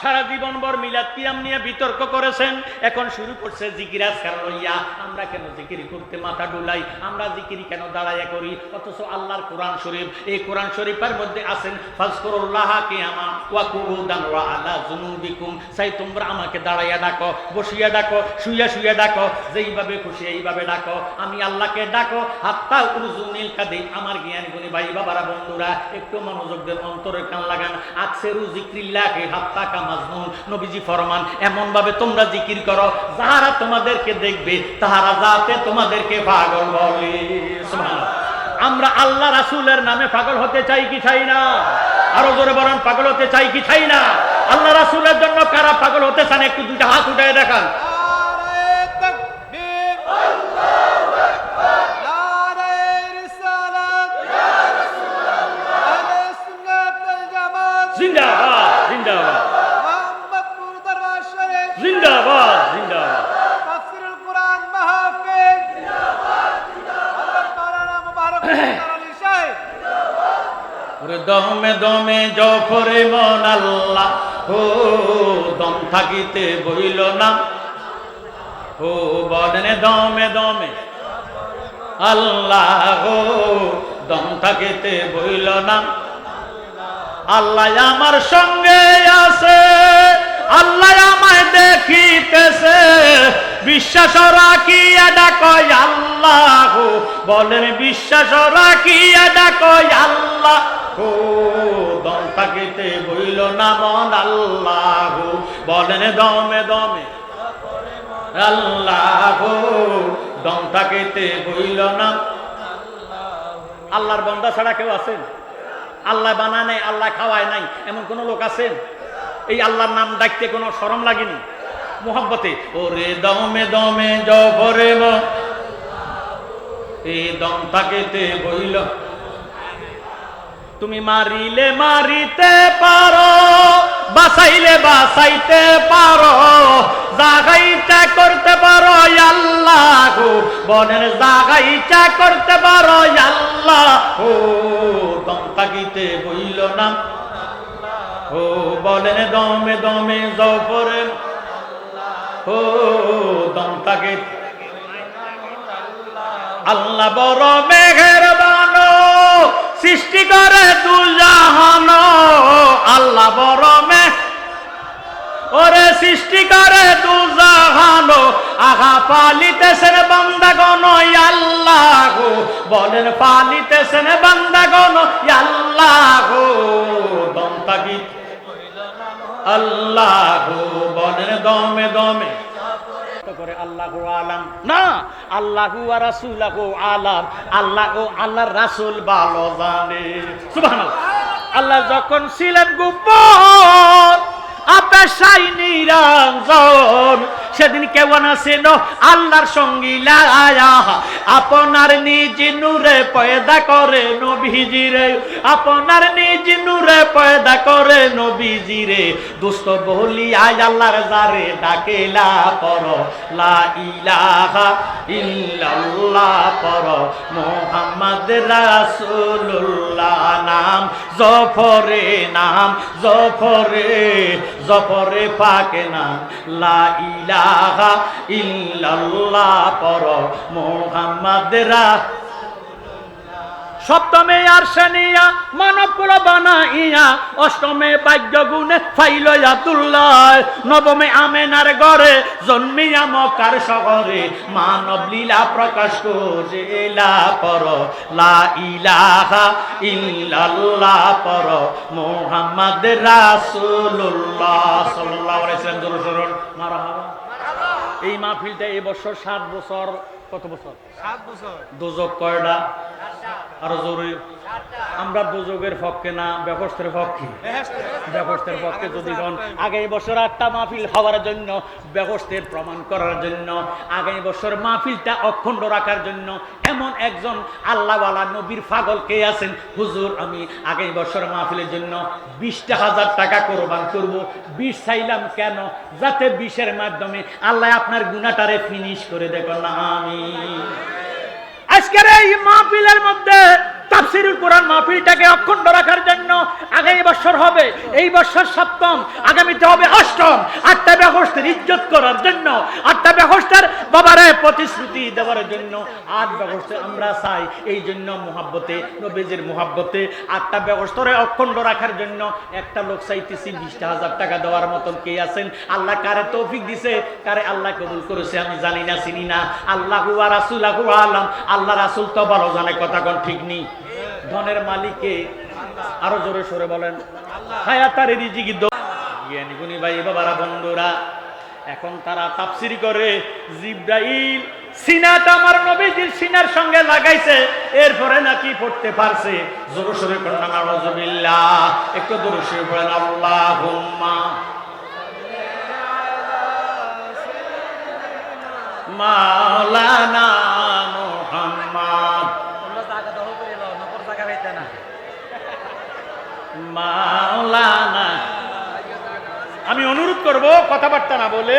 সারা জীবন ভর মিলাদ কিয়াম নিয়ে বিতর্ক করেছেন। এখন শুরু করছে জিকিরা লইয়া আমরা কেন জিকিরি করতে মাথা ডুলাই আমরা জিকিরি কেন দাঁড়াইয়া করি? অথচ আল্লাহর কোরআন শরীফ, এই কোরআন শরীফের মধ্যে আছেন, ফাজকুরুল্লাহ কিয়ামা ওয়া কুউদান ওয়া আলা জুনুবিকুম সাই তোমরা আমাকে দাঁড়াইয়া ডাকো, বসিয়া ডাকো, শুইয়া শুইয়া ডাকো, যেইভাবে খুশি এইভাবে ডাকো। আমি আল্লাহকে ডাকো, হাত্তা উরজুনিল কাদি আমার জ্ঞান গুণী ভাই বাবারা বন্ধুরা, একটু মনোযোগ দেন অন্তরের কান লাগান। আকসেরু জিক্রিল্লাহি হাত্তা কা মাজনুন নবীজি ফরমান এমন ভাবে তোমরা জিকির করো, যাহারা তোমাদেরকে দেখবে, তাহারা যাতে তোমাদেরকে পাগল বলে। আমরা আল্লাহ রাসুলের নামে পাগল হতে চাই কি চাই না? আরও জোরে বলেন, পাগল হতে চাই কি চাই না? আল্লাহ রাসুলের জন্য কারা পাগল হতে চান, একটু দুইটা হাত উঠায় দেখান। দমে দমে জফরে মন আল্লাহ। ও, দম থাকিতে বইল না। ও, বদনে দমে দমে আল্লাহ, ও, দম থাকিতে বইল না। আল্লাহ আমার সঙ্গে আছে, আল্লাহ আমায় দেখিতেছে। বিশ্বাস রাখিয়া ডাকয় আল্লাহ বলেন, বিশ্বাস রাখিয়া ডাকয় আল্লাহ। দম থাকিতে বইল না মন আল্লাহ। বলেন দমে দমে। আল্লাহ, দম থাকিতে বইল না আল্লাহর বন্দা ছাড়া কেউ আছেন? আল্লাহ বানায় নাই, আল্লাহ খাওয়ায় নাই, এমন কোন লোক আছেন? এই আল্লাহর নাম ডাকতে কোনো শরম লাগেনি? মোহব্বতে, ওরে দমে দমে জবরে ম। এই দম থাকিতে বইল তুমি মারিলে মারিতে পারো বাসাইলে বাসাইতে পারো, জাগাইটা করতে পারো আল্লাহ, বনের জাগাইটা করতে পারো আল্লাহ, ও দম থাকিতে বইল না। ও বলেন দমে দমে জফরে, ও দম থাকে আল্লাহ বড় মেঘের সৃষ্টি করে দুজাহান, আল্লাহ বড় মেঘ ওরে সৃষ্টি করে দুজাহান, আহা পালিতেছেন বান্দাগণ আল্লাহ। বলেন, পালিতেছেন বান্দাগণ আল্লাহ। দম তাগি আল্লাহ। বলেন, দমে দমে। করে আল্লাহ আলাম। না, আল্লাহ রাসুলাহু আলাম। আল্লাহ ও আল্লাহ রাসুল ভালো জানে। আল্লাহ যখন ছিলেন গোপন সাইনি নিরঞ্জন সেদিন কেমন আছেন আল্লাহর সঙ্গী আপনার নিজ নূরে পয়দা করে নবীজিরে আপনার নিজ নূরে পয়দা করে নবীজিরে দুষ্ট বলি আয় আল্লাহর জারে ডাকেলা পর, লা ইলাহা ইল্লাল্লাহ পর রাসূলুল্লাহ নাম, জফরে নাম, জফরে জফরে পাকে নাম, লা ইলাহা ইল্লাল্লাহ পর মোহাম্মদ রাসূল সপ্তমে আর শনিয়া মানব কুল বানাইয়া, অষ্টমে ভাগ্য গুণে ফাইল আতুল্লাহ নবমে আমেনার ঘরে জন্মিয়া মকার শহরে মানব লীলা প্রকাশ করেলা পর লা ইলাহা ইল্লাল্লাহ পর মোহাম্মদ রাসূলুল্লাহ, সাল্লাল্লাহু আলাইহি ওয়াসাল্লাম। মারহাবা। এই মাহফিলটা এবছর সাত বছর কত বছর? সাত বছর। দুজক কয়টা? আরও জরুরি। আমরা দুযোগের পক্ষে না, ব্যবস্থার পক্ষে। ব্যবস্থার পক্ষে যদি হন, আগামী বছর আটটা মাহফিল হওয়ার জন্য, ব্যবস্থার প্রমাণ করার জন্য, আগামী বছর মাহফিলটা অখণ্ড রাখার জন্য, এমন একজন আল্লাহওয়ালা নবীর পাগল কে আছেন? হুজুর, আমি আগামী বছর মাহফিলের জন্য বিশটা হাজার টাকা কোরবান করব। বিশ চাইলাম কেন? যাতে বিশের মাধ্যমে আল্লাহ আপনার গুণাটারে ফিনিশ করে দেখো না আমি আজকের এই মাহফিলের মধ্যে তাফসিরুল কোরআন মাহফিলটাকে অক্ষুণ্ণ রাখার আগামী বছর হবে, এই বছর সপ্তম, আগামীতে হবে অষ্টম। আটটা ব্যবস্থার ইজ্জত করার জন্য আটটা ব্যবস্থার বাবারে প্রতিশ্রুতি দেওয়ার জন্য। আট ব্যবস্থা আমরা চাই, এই জন্য মোহাব্বতে, নবীজির মোহাব্বতে আটটা ব্যবস্থারে অখণ্ড রাখার জন্য একটা লোক চাইতেছি, বিশটা হাজার টাকা দেওয়ার মতন কে আছেন? আল্লাহ কারে তৌফিক দিছে, কারে আল্লাহ কবুল করেছে, আমি জানি না, চিনি না। আল্লাহ রাসুল আলাম, আল্লাহ রাসুল তো ভালো জানে, কথা কোন ঠিক নেই। ধনের মালিকে আরও জোরে সরে বলেন। হায়াতারে ভাই বাবারা, বন্ধুরা, এখন তারা করে, জিব্রাইল আমার নবীজির সিনার সঙ্গে লাগাইছে, এরপরে নাকি পড়তে পারছে। জোরে সরে কন্যা একটু জোরে সরে পড়েন আল্লাহুম্মা। মাওলানা মাওলানা। আমি অনুরোধ করব কথাবার্তা না বলে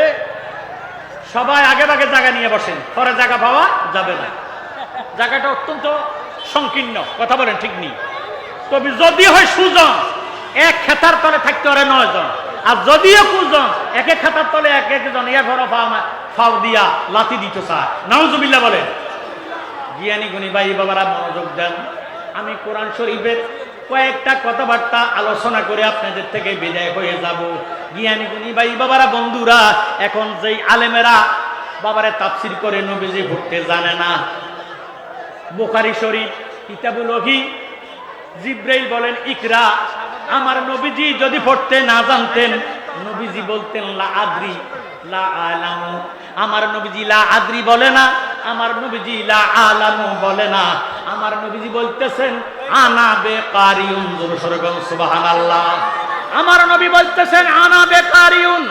সবাই আগে ভাগে জায়গা নিয়ে বসেন, পরে জায়গা পাওয়া যাবে না। জায়গাটা অত্যন্ত সংকীর্ণ, কথা বলেন ঠিক নেই। তবে যদি হয় সুজন, এক খেতার তলে থাকতে পারে নয় জন। আর যদিও কুজন, এক এক খাতার তলে এক একজন ইয়া ঘর ফাও দিয়া লাথি দিত স্যার নাউজুবিল্লাহ বলেন, জ্ঞানী গুণী ভাই বাবারা মনোযোগ দেন। আমি কোরআন শরীফের কয়েকটা কথাবার্তা আলোচনা করে আপনাদের থেকে বিদায় হয়ে যাব। জ্ঞানী গুণী ভাই বাবারা, বন্ধুরা, এখন যেই আলেমেরা বাবারে তাফসির করে নবীজি ভুটতে জানে না। বোখারি শরীফ, কিতাবুল ওহি, জিব্রাইল বলেন, ইকরা, আমার নবীজি যদি পড়তে না জানতেন, নবীজি বলতেন, লা আদ্রি, লা আলামু। আমার নবীজি লা আদ্রি বলে না, আমার নবীজি লা আলামু বলে না। আমার নবীজি বলতেছেন আনা আমার নবী বলতেছেন, আনা বেকারিউন,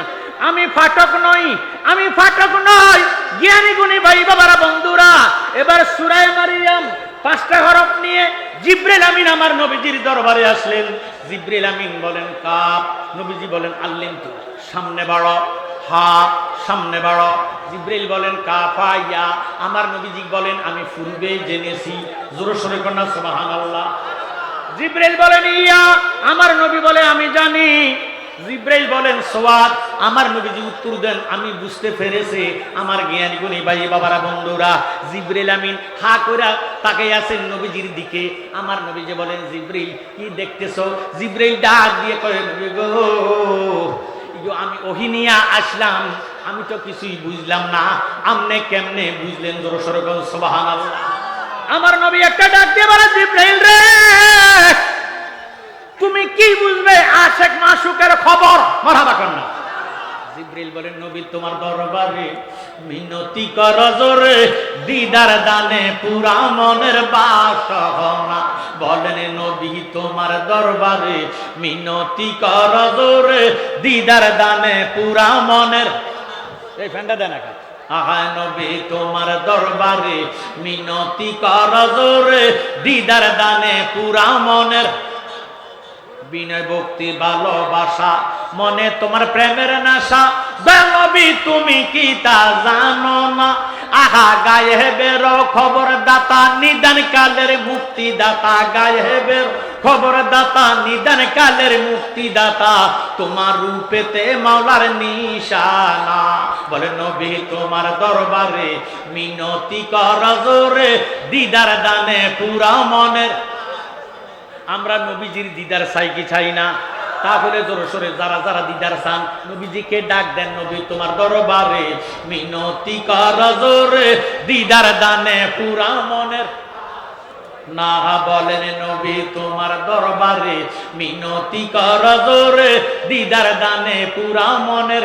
আমি ফাটক নই, আমি ফাটক নই। জ্ঞানী গুণী ভাই বাবারা, বন্ধুরা, এবার সুরায় মারিয়াম, পাঁচটা হরফ নিয়ে জিব্রেল আমিন আমার নবীজির দরবারে আসলেন। জিব্রেল আমিন বলেন, কাপ। নবীজি বলেন আল্লিম তু সামনে বাড় হা সামনে বাড়ো। জিব্রেল বলেন কাফা ইয়া আমার নবীজি বলেন, আমি পূর্বে জেনেছি। জোরে সোরে কন্যা সুবাহান জিব্রেল বলেন, ইয়া। আমার নবী বলে, আমি জানি। জিব্রাইল বলেন, সোয়াদ। আমার নবীজি উত্তর দেন, আমি বুঝতে পেরেছি। আমার জ্ঞানী গুণী ভাই বাবারা, বন্ধুরা। জিব্রাইল আমিন হা করে তাকে আছেন নবীজির দিকে। আমার নবীজি বলেন, জিব্রাইল, কি দেখতেছো? জিব্রাইল ডাক দিয়ে কয়ে গো আমি ওহিনিয়া আসলাম। আমি তো কিছুই বুঝলাম না। আমনে কেমনে বুঝলেন জোর সরগন সোবাহান আমার নবী একটা ডাক দিয়ে বলে, জিব্রাইল রে, তুমি কি বুঝবে আশেক মাসুকের খবর? মারাবা কন্যা। জিব্রিল বলেন নবী, তোমার দরবারে মিনতি কর জোরে, দিদার দানে পুরা মনের বাসনা বলেন, নবী, তোমার দরবারে মিনতি কর জোরে, দিদার দানে পুরা মনের এই ফ্যানটা দেন একা আহা নবী, তোমার দরবারে মিনতি কর জোরে, দিদার দানে পুরা মনের বিনয় ভক্তি, ভালোবাসা, মনে তোমার প্রেমের নাশা। বেনবি তুমি কি তা জানো না? আহা গায়ে বেরো খবর দাতা নিদান কালের মুক্তি দাতা গায়ে বেরো খবর দাতা নিদান কালের মুক্তি দাতা তোমার রূপেতে মাওলার নিশানা। বলে, নবী, তোমার দরবারে মিনতি কর জোরে, দিদার দানে পুরা মনের। আমরা নবীজির দিদার চাই কি চাই না? তাহলে জোরে সোরে যারা যারা দিদার চান, নবীজিকে ডাক দেন, নবী, তোমার দরবারে মিনতি কর জোরে, দিদার দানে পুরা মনের। না বলেন নবী তোমার দরবারে মিনতি কর জোরে দিদার দানে পুরা মনের